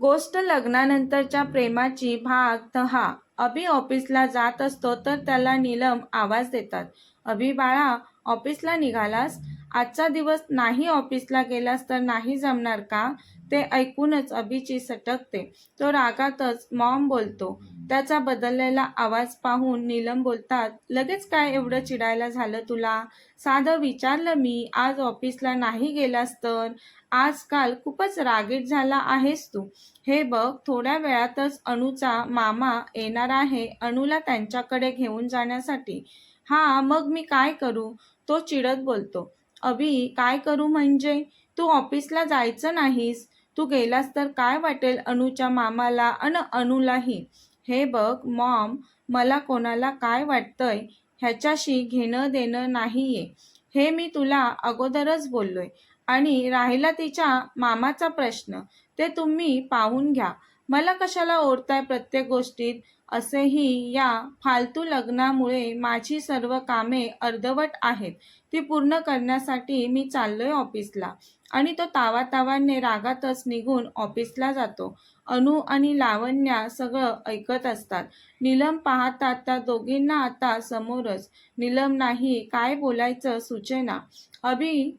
गोष्ट लग्नानंतरच्या प्रेमाची भाग दहा. अभि ऑफिसला जात असतो तर त्याला नीलम आवाज देतात. अभि बाळा ऑफिसला निघालास? आजचा दिवस नाही ऑफिसला गेलास तर नाही जमणार का? ते ऐकूनच अभिची सटकते. तो रागातच मॉम बोलतो त्याचा बदललेला आवाज पाहून नीलम बोलतात लगेच काय एवढं चिडायला झालं तुला? साधं विचारलं मी आज ऑफिसला नाही गेलास तर? आजकाल खूपच रागीट झाला आहेस तू. हे बघ थोड्या वेळातच अणूचा मामा येणार आहे अणूला त्यांच्याकडे घेऊन जाण्यासाठी. हा मग मी काय करू? तो चिडत बोलतो. अभि काय करू म्हणजे? तू ऑफिसला जायचं नाहीस. तू गेलास तर काय वाटेल अणूच्या मामाला आणि अणूलाही हे बघ मॉम मला कोणाला काय वाटतंय ह्याच्याशी घेणं देणं नाहीये. हे मी तुला अगोदरच बोललोय. आणि राहिला तिच्या मामाचा प्रश्न ते तुम्ही पाहून घ्या. मला कशाला ओढताय प्रत्येक गोष्टीत? असेही या फालतू लग्नामुळे माझी सर्व कामे अर्धवट आहेत. ती पूर्ण करण्यासाठी मी चाललोय ऑफिसला. आणि तो तावातावाने रागातच निघून ऑफिसला जातो. अनु आणि लावण्या सगळं ऐकत असतात. नीलम पाहतात त्या दोघींना आता समोरच. नीलम नाही काय बोलायचं सुचेना. अभि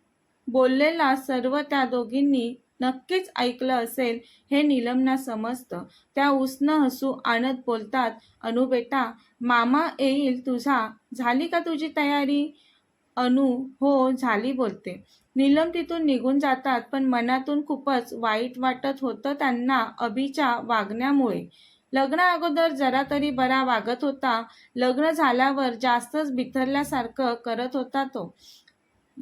बोललेला सर्व त्या दोघींनी नक्कीच ऐकलं असेल हे नीलमना समजतं. त्या उष्ण हसू आणत बोलतात अनु बेटा मामा येईल तुझा. झाली का तुझी तयारी? अनु हो झाली बोलते. नीलम तिथून निघून जातात पण मनातून खूपच वाईट वाटत होतं त्यांना अभिच्या वागण्यामुळे. लग्ना अगोदर जरा तरी बरा वागत होता. लग्न झाल्यावर जास्तच बिथरल्यासारखं करत होता तो.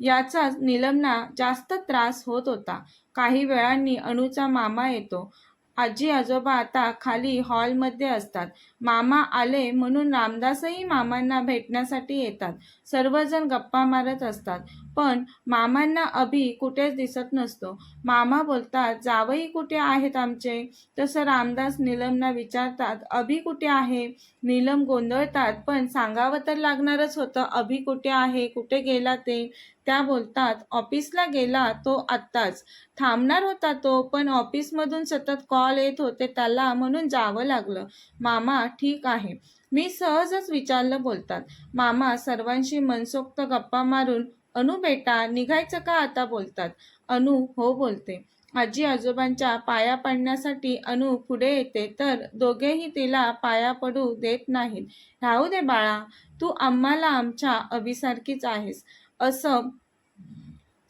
याचाच नीलमना जास्त त्रास होत होता. काही वेळांनी अणूचा मामा येतो. आजी आजोबा आता खाली हॉलमध्ये असतात. मामा आले म्हणून रामदासही मामांना भेटण्यासाठी येतात. सर्वजण गप्पा मारत असतात. पण मामांना अभि कुठेच दिसत नसतो. मामा बोलतात जावई कुठे आहेत आमचे? तसं रामदास नीलमना विचारतात अभि कुठे आहे? नीलम गोंधळतात पण सांगावं तर लागणारच होतं अभि कुठे आहे कुठे गेला ते? त्या बोलतात ऑफिसला गेला तो आत्ताच. थांबणार होता तो पण ऑफिसमधून सतत कॉल येत होते त्याला म्हणून जावं लागलं. मामा ठीक आहे. मी सहजच विचारलं बोलतात. मामा सर्वांशी मनसोक्त गप्पा मारून अनु बेटा निघायचं का आता बोलतात? अनु हो बोलते. आजी आजोबांच्या पाया पडण्यासाठी अनु पुढे येते तर दोघेही तिला पाया पडू देत नाहीत. राहू दे बाळा तू आम्हाला आमच्या अभिसारखीच आहेस. असं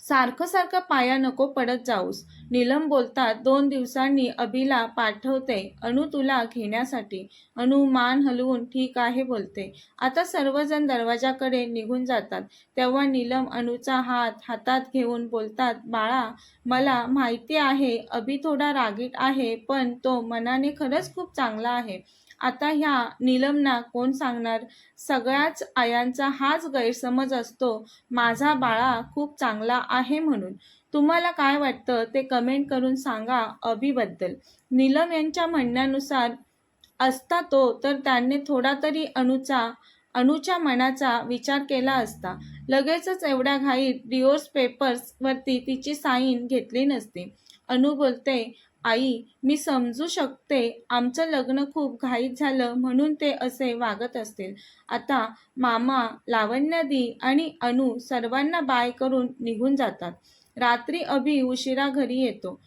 सारखं सारखं पाया नको पडत जाऊस. नीलम बोलतात दोन दिवसांनी अभिला पाठवते अनु तुला घेण्यासाठी. अनु मान हलवून ठीक आहे बोलते. आता सर्वजण दरवाजाकडे निघून जातात. तेव्हा नीलम अनुचा हात हातात घेऊन बोलतात बाळा मला माहिती आहे अभि थोडा रागीट आहे पण तो मनाने खरंच खूप चांगला आहे. आता ह्या निलमना कोण सांगणार? सगळ्याच आयांचा हाच गैरसमज असतो. माझा बाळा खूप चांगला आहे म्हणून. तुम्हाला काय वाटतं? ते कमेंट करून सांगा अभिबद्दल. नीलम यांच्या म्हणण्यानुसार असता तो तर त्याने थोडा तरी अणूचा अणूच्या मनाचा विचार केला असता. लगेचच एवढ्या घाईत डिओर्स पेपर्सवरती तिची साईन घेतली नसती. अनु बोलते आई मी समजू शकते आमचं लग्न खूप घाईत झालं म्हणून ते असे वागत असतील. आता मामा लावण्यादी आणि अनु सर्वांना बाय करून निघून जातात. रात्री अभि उशिरा घरी येतो.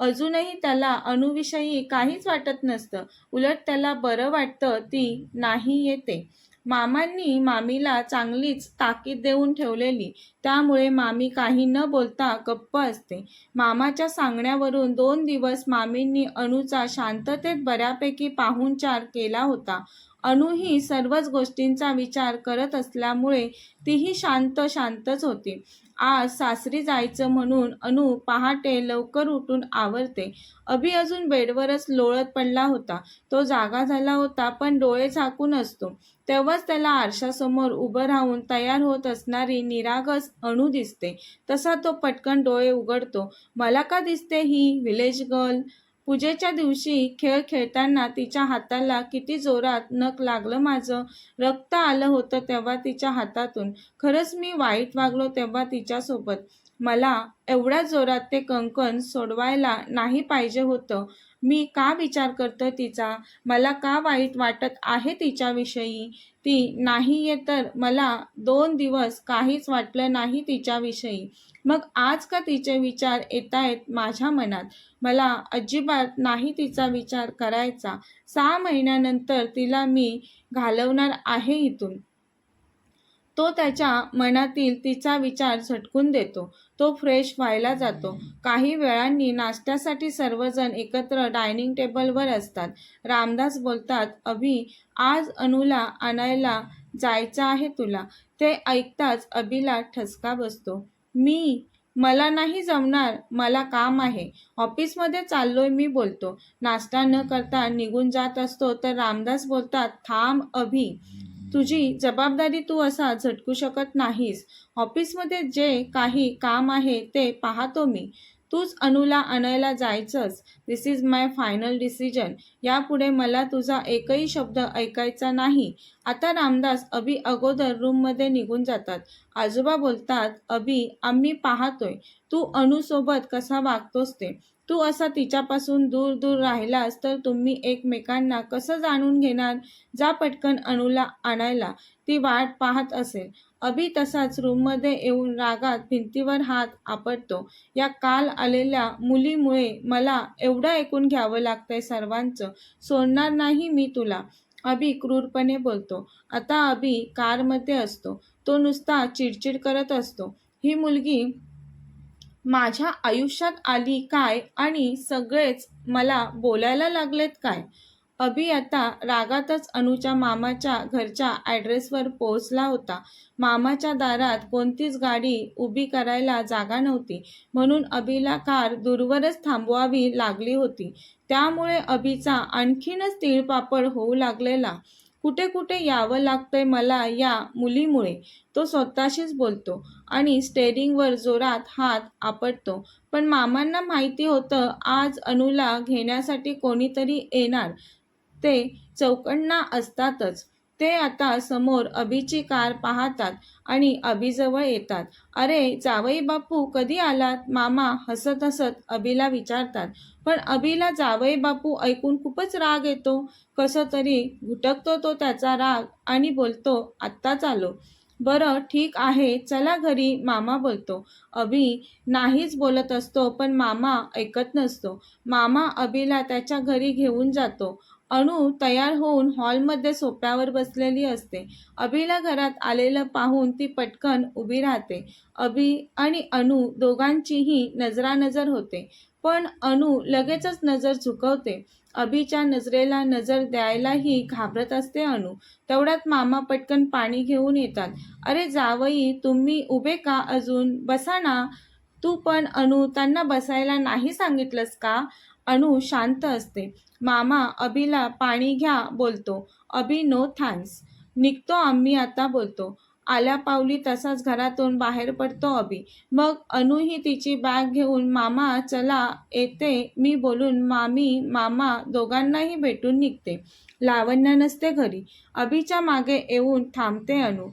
अजूनही त्याला अणूविषयी काहीच वाटत नसतं. उलट त्याला बरं वाटतं ती नाही येते. मामांनी मामीला चांगलीच ताकीद देऊन ठेवलेली. त्यामुळे मामी काही न बोलता गप्प असते. मामाच्या सांगण्यावरून दोन दिवस मामींनी अणूचा शांततेत बऱ्यापैकी पाहुणचार केला होता. अणू ही सर्वच गोष्टींचा विचार करत असल्यामुळे तीही शांत शांतच होती. आज सासरी जायचं म्हणून अनु पहाटे लवकर उठून आवरते. अभि अजून बेडवरच लोळत पडला होता. तो जागा झाला होता पण डोळे झाकून असतो. तेव्हाच त्याला आरशासमोर उभं राहून तयार होत असणारी निरागस अणू दिसते. तसा तो पटकन डोळे उघडतो. मला का दिसते ही विलेज गर्ल? पूजेच्या दिवशी खेळ खेळताना तिच्या हाताला किती जोरात नख लागलं माझं. रक्त आलं होतं तेव्हा तिच्या हातातून. खरंच मी वाईट वागलो तेव्हा तिच्यासोबत. मला एवढ्या जोरात ते कंकण सोडवायला नाही पाहिजे होतं. मी का विचार करतो तिचा? मला का वाईट वाटत आहे तिच्याविषयी? ती नाही आहे तर मला दोन दिवस काहीच वाटलं नाही तिच्याविषयी. मग आज का तिचे विचार येत आहेत माझ्या मनात? मला अजिबात नाही तिचा विचार करायचा. सहा महिन्यानंतर तिला मी घालवणार आहे इथून. तो त्याच्या मनातील तिचा विचार झटकून देतो. तो फ्रेश व्हायला जातो. काही वेळांनी नाश्त्यासाठी सर्वजण एकत्र डायनिंग टेबलवर असतात. रामदास बोलतात अभि आज अनुला आणायला जायचं आहे तुला. ते ऐकताच अभिला ठसका बसतो. मी? मला नाही जमणार. मला काम आहे. ऑफिसमध्ये चाललोय मी बोलतो. नाश्ता न करता निघून जात असतो तर रामदास बोलतात थांब अभि. तुझी जबाबदारी तू असा झटकू शकत नाहीस. ऑफिसमध्ये जे काही काम आहे ते पाहतो मी. तूच अनुला आणायला जायचंच this is my final decision यापुढे मला तुझा एकही शब्द ऐकायचा नाही. आता रामदास अभि अगोदर रूममध्ये निघून जातात. आजोबा बोलतात अभि आम्ही पाहतोय. तू अनुसोबत कसा वागतोस ते? तू असा तिच्यापासून दूर दूर राहिलास तर तुम्ही एकमेकांना कसं जाणून घेणार? जा पटकन अणूला आणायला. ती वाट पाहत असेल. अभि तसाच रूममध्ये येऊन रागात भिंतीवर हात आपटतो. या काल आलेल्या मुलीमुळे मला एवढं ऐकून घ्यावं लागतंय सर्वांचं. सोडणार नाही मी तुला. अभि क्रूरपणे बोलतो. आता अभि कारमध्ये असतो. तो नुसता चिडचिड करत असतो. ही मुलगी माझ्या आयुष्यात आली काय आणि सगळेच मला बोलायला लागलेत काय? अभि आता रागातच अनुच्या मामाच्या घरच्या ॲड्रेसवर पोहोचला होता. मामाच्या दारात कोणतीच गाडी उभी करायला जागा नव्हती. म्हणून अभिला कार दूरवरच थांबवावी लागली होती. त्यामुळे अभिचा आणखीनच तिळपापड होऊ लागलेला. कुठे कुठे यावं लागतंय मला या मुलीमुळे? तो स्वतःशीच बोलतो. आणि स्टेरिंगवर जोरात हात आपटतो. पण मामांना माहिती होतं आज अनुला घेण्यासाठी कोणीतरी येणार. ते चौकण्णा असतातच. ते आता समोर अभिची कार पाहतात आणि अभिजवळ येतात. अरे जावई बापू कधी आलात? मामा हसत हसत अभिला विचारतात. पण अभिला जावई बापू ऐकून खूपच राग येतो. कसं तरी घुटकतो तो त्याचा राग आणि बोलतो आत्ताच आलो. बरं ठीक आहे चला घरी मामा बोलतो. अभि नाहीच बोलत असतो पण मामा ऐकत नसतो. मामा अभिला त्याच्या घरी घेऊन जातो. अनु तयार होऊन हॉलमध्ये सोप्यावर बसलेली असते. अभिला घरात आलेलं पाहून ती पटकन उभी राहते. अभि आणि अनु दोघांचीही नजरानजर होते. पण अनु लगेचच नजर झुकवते. अभिच्या नजरेला नजर द्यायलाही घाबरत असते अनु. तेवढ्यात मामा पटकन पाणी घेऊन येतात. अरे जावई तुम्ही उभे का अजून? बसा ना. तू पण अनु त्यांना बसायला नाही सांगितलंस का? अनु शांत असते. मामा अभिला पाणी घ्या बोलतो. Abhi no thanks. निघतो आम्ही आता बोलतो. आल्या पावली तसाच घरातून बाहेर पडतो अभि. मग अनुही तिची बॅग घेऊन मामा चला येते. मी बोलून मामी मामा दोघांनाही भेटून निघते. लावण्य नसते घरी. अभिच्या मागे येऊन थांबते अनु.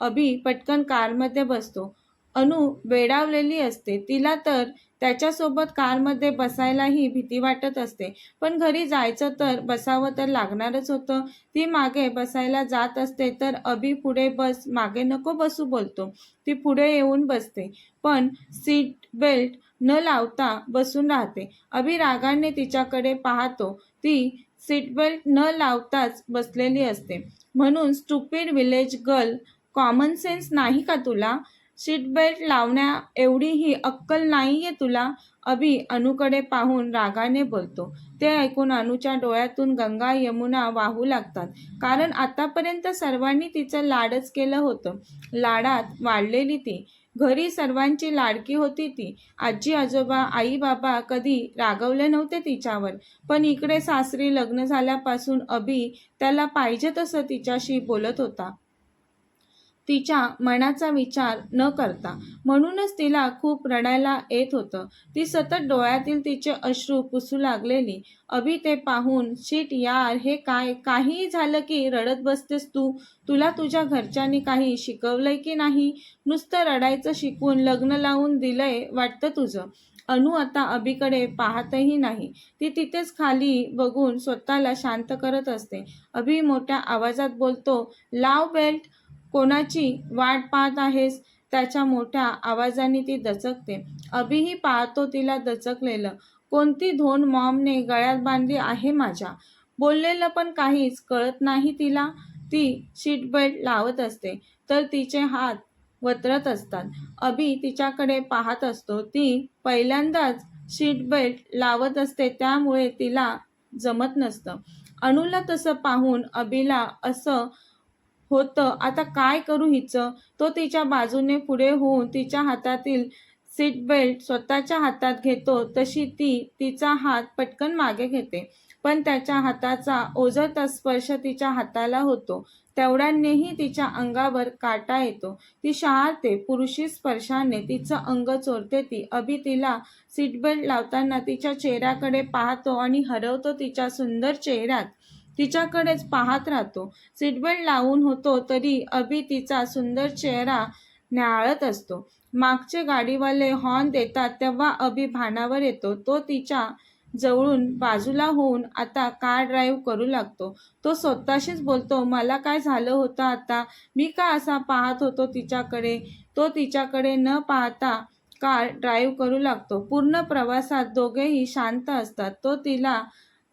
अभि पटकन कारमध्ये बसतो. अनु वेडावलेली असते. तिला तर त्याच्यासोबत कारमध्ये बसायलाही भीती वाटत असते. पण घरी जायचं तर बसावं तर लागणारच होतं. ती मागे बसायला जात असते तर अभि पुढे बस मागे नको बसू बोलतो. ती पुढे येऊन बसते. पण सीट बेल्ट न लावता बसून राहते. अभि रागाने तिच्याकडे पाहतो. ती सीट बेल्ट न लावताच बसलेली असते. म्हणून stupid village girl common sense नाही का तुला? सीट बेल्ट लावण्या एवढीही अक्कल नाही आहे तुला? अभि अनुकडे पाहून रागाने बोलतो. ते ऐकून अनुच्या डोळ्यातून गंगा यमुना वाहू लागतात. कारण आतापर्यंत सर्वांनी तिचं लाडच केलं होतं. लाडात वाढलेली ती. घरी सर्वांची लाडकी होती ती. आजी आजोबा आई बाबा कधी रागवले नव्हते तिच्यावर. पण इकडे सासरी लग्न झाल्यापासून अभि त्याला पाहिजे तसं तिच्याशी बोलत होता. तिच्या मनाचा विचार न करता. म्हणूनच तिला खूप रडायला येत होतं. ती सतत डोळ्यातील तिचे अश्रू पुसू लागलेली. अभि ते पाहून शीट यार हे काय? काहीही झालं की रडत बसतेस तू? तुला तुझ्या घरच्यांनी काही शिकवलंय की नाही? नुसतं रडायचं शिकून लग्न लावून दिलंय वाटतं तुझं. अनु आता अभिकडे पाहतही नाही. ती तिथेच खाली बघून स्वतःला शांत करत असते. अभि मोठ्या आवाजात बोलतो लाव बेल्ट कोणाची वाट पाहत आहेस? त्याच्या मोठ्या आवाजाने ती दचकते. अभिही पाहतो तिला दचकलेलं. कोणती धोन मॉमने गळ्यात बांधली आहे माझ्या? बोललेलं पण काहीच कळत नाही तिला. ती सीट बेल्ट लावत असते तर तिचे हात वतरत असतात. अभि तिच्याकडे पाहत असतो. ती पहिल्यांदाच सीट बेल्ट लावत असते त्यामुळे तिला जमत नसतं. अणूला तसं पाहून अभिला असं होतं. आता काय करू हिचं? तो तिच्या बाजूने पुढे होऊन तिच्या हातातील सीट बेल्ट स्वतःच्या हातात घेतो तशी ती तिचा हात पटकन मागे घेते. पण त्याच्या हाताचा ओझरता स्पर्श तिच्या हाताला होतो. तेवढ्यानेही तिच्या अंगावर काटा येतो. ती शहारते पुरुषी स्पर्शाने तिचं अंग चोरते ती. अभि तिला सीट बेल्ट लावताना तिच्या चेहऱ्याकडे पाहतो आणि हरवतो तिच्या सुंदर चेहऱ्यात. तिच्याकडेच पाहत राहतो. सीटबेल्ट लावून होतो तरी अभि तिचा सुंदर चेहरा न्याळत असतो. मागचे गाडीवाले हॉर्न देतात तेव्हा अभि भानावर येतो. तो तिच्या जवळून बाजूला होऊन आता कार ड्राईव्ह करू लागतो. तो स्वतःशीच बोलतो मला काय झालं होतं आता? मी का असा पाहत होतो तिच्याकडे तो तिच्याकडे न पाहता कार ड्राईव्ह करू लागतो. पूर्ण प्रवासात दोघेही शांत असतात. तो तिला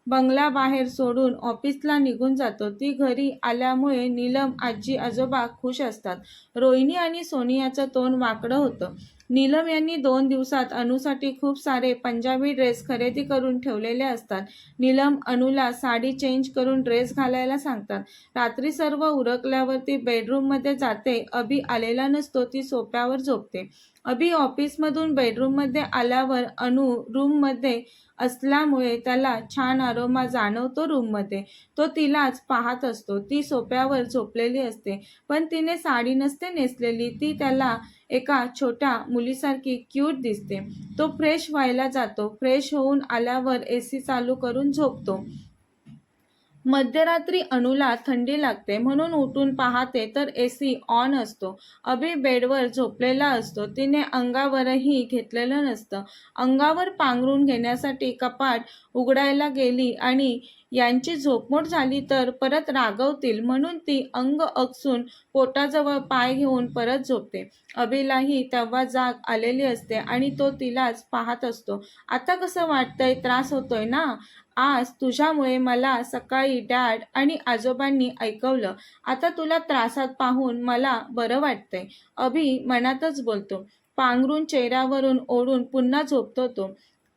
बंगला बाहेर सोडून ऑफिसला निघून जातो. ती घरी आल्यामुळे नीलम आजी आजोबा खुश असतात. रोहिणी आणि सोनियाचं तोंड वाकडं होतं. नीलम यांनी दोन दिवसात अनुसाठी खूप सारे पंजाबी ड्रेस खरेदी करून ठेवलेले असतात. नीलम अनुला साडी चेंज करून ड्रेस घालायला सांगतात. रात्री सर्व उरकल्यावर ती बेडरूममध्ये जाते. अभि आलेला नसतो ती सोप्यावर झोपते. अभि ऑफिसमधून बेडरूममध्ये आल्यावर अनु रूममध्ये असल्यामुळे त्याला छान अरोमा जाणवतो रूममध्ये तो तिलाच पाहत असतो. ती सोप्यावर झोपलेली असते. पण तिने साडी नसते नेसलेली. ती त्याला एका छोट्या मुलीसारखी क्यूट दिसते. तो फ्रेश व्हायला जातो. फ्रेश होऊन आल्यावर ए सी चालू करून झोपतो. मध्यरात्री अणूला थंडी लागते म्हणून उठून पाहते तर ए सी ऑन असतो. अभि बेडवर झोपलेला असतो. तिने अंगावरही घेतलेलं नसतं. अंगावर पांघरून घेण्यासाठी कपाट उघडायला गेली आणि यांची झोपमोड झाली तर परत रागवतील म्हणून ती अंग अकसून पोटाजवळ पाय घेऊन परत झोपते. अभिलाही तेव्हा जाग आलेली असते आणि तो तिलाच पाहत असतो. आता कसं वाटतंय? त्रास होतोय ना? आज तुझ्यामुळे मला सकाळी डॅड आणि आजोबांनी ऐकवलं. आता तुला त्रासात पाहून मला बरं वाटतंय. अभि मनातच बोलतो. पांघरून चेहऱ्यावरून ओढून पुन्हा झोपतो तो.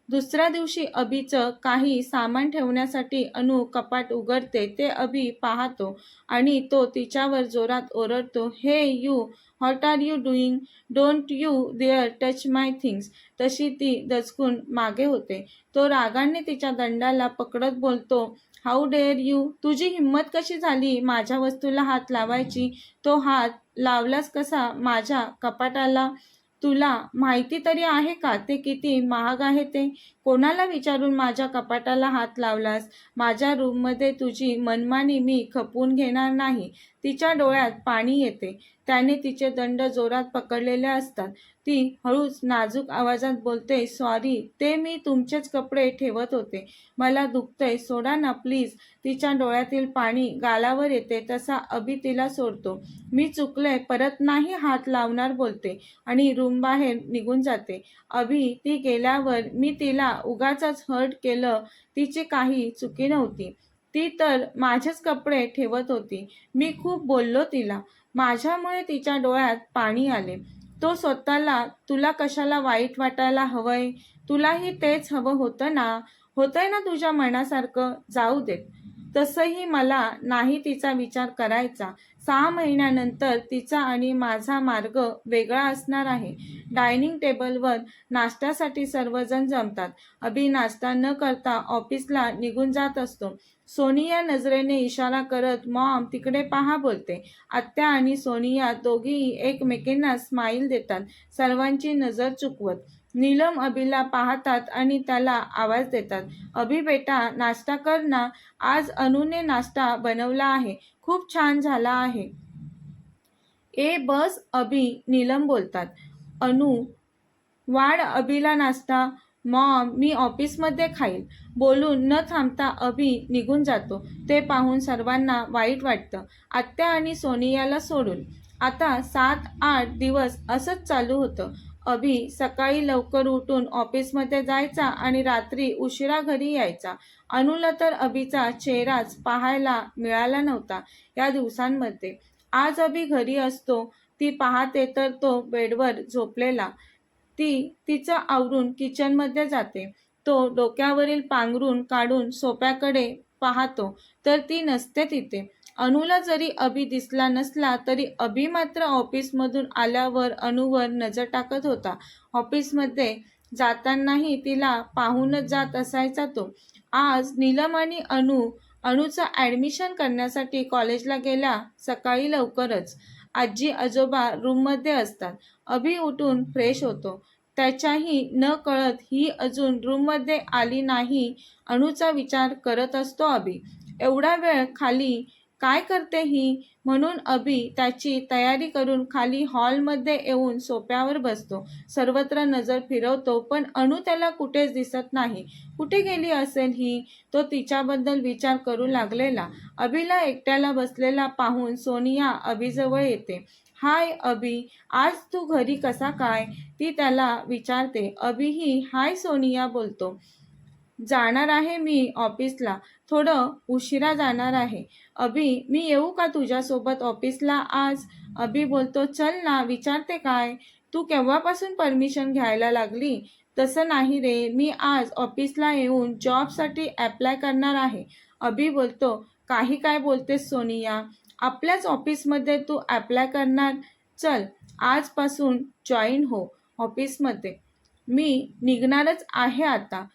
दुसऱ्या दिवशी अभिचं काही सामान ठेवण्यासाठी अनु कपाट उघडते ते अभि पाहतो आणि तो तिच्यावर जोरात ओरडतो hey you what are you doing don't you there touch my things तशी ती दचकून मागे होते. तो रागाने तिच्या दंडाला पकडत बोलतो हाऊ डेअर यू तुझी हिंमत कशी झाली माझ्या वस्तूला हात लावायची? तो हात लावलास कसा माझ्या कपाटाला? तुला माहिती तरी आहे का? ते किती महाग आहे ते? कोणाला विचारून माझ्या कपाटाला हात लावलास? माझ्या रूममध्ये तुझी मनमानी मी खपवून घेणार नाही. तिच्या डोळ्यात पाणी येते. त्याने तिचे दंड जोरात पकडलेले असतात. ती हळूच नाजूक आवाजात बोलते सॉरी ते मी तुमचेच कपडे ठेवत होते. मला दुखतंय. सोडा ना प्लीज तिच्या डोळ्यातील पाणी गालावर येते तसा अभि तिला सोडतो. मी चुकले परत नाही हात लावणार बोलते आणि रूम बाहेर निघून जाते. अभि ती गेल्यावर मी तिला उगाच हर्ट केलं. तिची काही चुकी नव्हती. ती तर माझेच कपडे ठेवत होती. मी खूप बोललो तिला. माझ्यामुळे तिच्या डोळ्यात पाणी आले. तो स्वतःला तुला कशाला वाईट वाटायला हवंय? तुलाही तेच हवं होतं ना? होतंय ना तुझ्या मनासारखं? जाऊ देत. तसंही मला नाही तिचा विचार करायचा. सहा महिन्यानंतर तिचा आणि माझा मार्ग वेगळा असणार आहे. डायनिंग टेबलवर नाश्त्यासाठी सर्वजण जमतात. अभि नाश्ता न करता ऑफिसला निघून जात असतो. सोनिया नजरेने इशारा करत मॉम तिकडे पहा बोलते. आत्या आणि सोनिया दोघीही एकमेकींना स्माईल देतात. सर्वांची नजर चुकवत. नीलम अभिला पाहतात आणि त्याला आवाज देतात. अभि बेटा नाश्ता कर ना. आज अनुने नाश्ता बनवला आहे. खूप छान झाला आहे. ए बस अभि नीलम बोलतात. अनु वाढ अभिला नाश्ता. मॉम मी ऑफिसमध्ये खाईल. बोलून न थांबता अभि निघून जातो. ते पाहून सर्वांना वाईट वाटतं. आत्या आणि सोनियाला सोडून. आता सात आठ दिवस असंच चालू होतं. अभि सकाळी लवकर उठून ऑफिसमध्ये जायचा आणि रात्री उशिरा घरी यायचा. अनुला तर अभिचा चेहराच पाहायला मिळाला नव्हता या दिवसांमध्ये. आज अभि घरी असतो ती पाहते तर तो बेडवर झोपलेला. ती तिचं आवरून किचनमध्ये जाते. तो डोक्यावरील पांघरून काढून सोप्याकडे पाहतो तर ती नसते तिथे. अनुला जरी अभि दिसला नसला तरी अभि मात्र ऑफिसमधून आल्यावर अनुवर नजर टाकत होता. ऑफिसमध्ये जातानाही तिला पाहूनच जात असायचा तो. आज नीलम आणि अनु अणूचं ॲडमिशन करण्यासाठी कॉलेजला गेल्या सकाळी लवकरच. आजी आजोबा रूममध्ये असतात. अभि उठून फ्रेश होतो. त्याच्याही न कळत ही अजून रूममध्ये आली नाही अणूचा विचार करत असतो अभि. एवढा वेळ खाली काय करते ही? म्हणून अभि त्याची तयारी करून खाली हॉलमध्ये येऊन सोप्यावर बसतो. सर्वत्र नजर फिरवतो पण अणू त्याला कुठेच दिसत नाही. कुठे गेली असेल ही? तो तिच्याबद्दल विचार करू लागलेला. अभिला एकट्याला बसलेला पाहून सोनिया अभिजवळ येते. हाय अभि आज तू घरी कसा काय? ती त्याला विचारते. अभिही हाय सोनिया बोलतो. जाणार आहे मी ऑफिसला. थोडं उशिरा जाणार आहे. अभि मी येऊ का तुझ्यासोबत ऑफिसला आज? अभि बोलतो चल ना विचारते काय? तू केव्हापासून परमिशन घ्यायला लागली? तसं नाही रे मी आज ऑफिसला येऊन जॉबसाठी ॲप्लाय करणार आहे. अभि बोलतो काही काय बोलतेस सोनिया? आपल्याच ऑफिसमध्ये तू ॲप्लाय करणार? चल आजपासून जॉईन हो ऑफिसमध्ये. मी निघणारच आहे आता.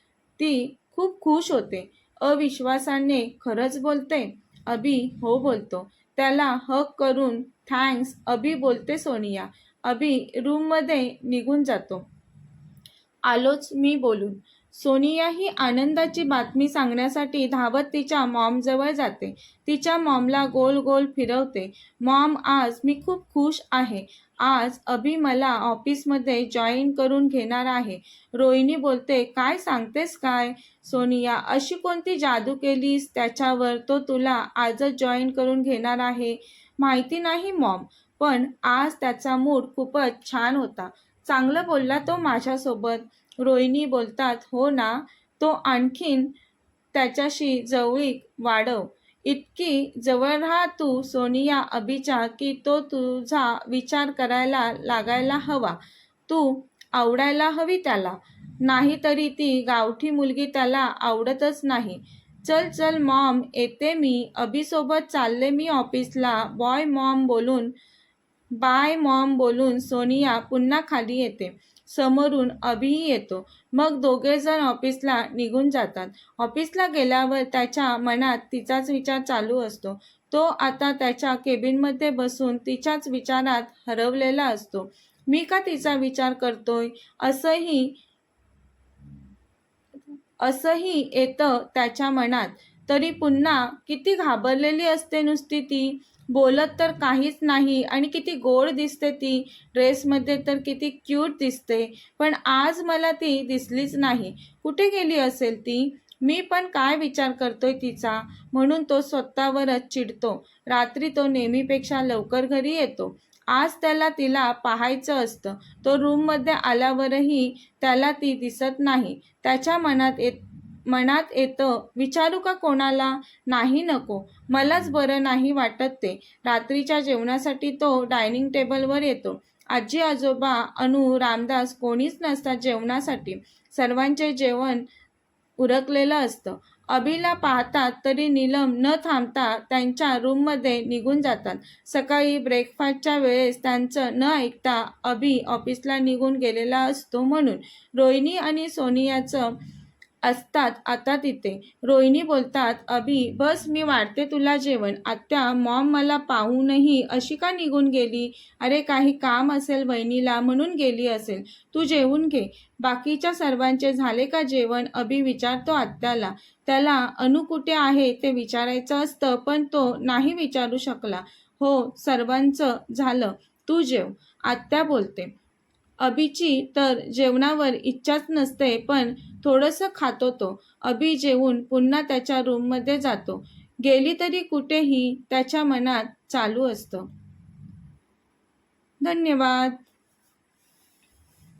ती खूप खुश होते. अविश्वासाने खरंच बोलते अभि हो बोलतो. त्याला हक करून थँक्स अभि बोलते सोनिया. अभि रूममध्ये निघून जातो. आलोच मी बोलून. सोनिया ही आनंदाची बातमी सांगण्यासाठी धावत तिच्या मॉमजवळ जाते. तिच्या मॉमला गोल गोल फिरवते. मॉम आज मी खूप खुश आहे. आज अभि मला ऑफिसमध्ये जॉईन करून घेणार आहे. रोहिणी बोलते काय सांगतेस काय? सोनिया अशी कोणती जादू केलीस? त्याच्यावर तो तुला आजच जॉईन करून घेणार आहे. माहिती नाही मॉम पण आज त्याचा मूड खूपच छान होता. चांगलं बोलला तो माझ्यासोबत. रोहिणी बोलतात हो ना तो आणखीन त्याच्याशी जवळीक वाढव. इतकी जवळ राहा तू सोनिया अभिचा की तो तुझा विचार करायला लागायला हवा. तू आवडायला हवी त्याला. नाहीतरी ती गावठी मुलगी त्याला आवडतच नाही. चल चल मॉम येते मी. अभिसोबत चालले मी ऑफिसला. बॉय मॉम बोलून बाय मॉम बोलून सोनिया पुन्हा खाली येते. समोरून अभिही येतो. मग दोघेजण ऑफिसला निघून जातात. ऑफिसला गेल्यावर त्याच्या मनात तिचाच विचार चालू असतो. तो आता त्याच्या केबिनमध्ये बसून तिच्याच विचारात हरवलेला असतो. मी का तिचा विचार करतोय? असंही असंही येतं त्याच्या मनात. तरी पुन्हा किती घाबरलेली असते नुसती ती. बोलत तर काहीच नाही. आणि किती गोड दिसते ती. ड्रेसमध्ये तर किती क्यूट दिसते. पण आज मला ती दिसलीच नाही. कुठे गेली असेल ती? मी पण काय विचार करतोय तिचा? म्हणून तो स्वतःवरच चिडतो. रात्री तो नेहमीपेक्षा लवकर घरी येतो. आज त्याला तिला पाहायचं असतं. तो रूममध्ये आल्यावरही त्याला ती दिसत नाही. त्याच्या मनात येत मनात येतं विचारू का कोणाला? नाही नको. मलाच बरं नाही वाटत ते. रात्रीच्या जेवणासाठी तो डायनिंग टेबलवर येतो. आजी आजोबा अनु रामदास कोणीच नसतात जेवणासाठी. सर्वांचे जेवण उरकलेलं असतं. अभिला पाहतात तरी नीलम न थांबता त्यांच्या रूममध्ये निघून जातात. सकाळी ब्रेकफास्टच्या वेळेस त्यांचं न ऐकता अभि ऑफिसला निघून गेलेला असतो म्हणून रोहिणी आणि सोनियाचं असतात. आता तिथे. रोहिणी बोलतात अभि बस मी वाढते तुला जेवण. आत्या मॉम मला पाहूनही अशी का निघून गेली? अरे काही काम असेल वहिनीला म्हणून गेली असेल. तू जेवून घे. बाकीच्या सर्वांचे झाले का जेवण अभि विचारतो आत्याला. त्याला अनु कुठे आहे ते विचारायचं असतं पण तो नाही विचारू शकला. हो सर्वांचं झालं. तू जेव. आत्या बोलते. अभिची तर जेवणावर इच्छाच नसते पण थोडंसं खातो तो अभि जेवून पुन्हा त्याच्या रूममध्ये जातो. गेली तरी कुठेही त्याच्या मनात चालू असतं. धन्यवाद.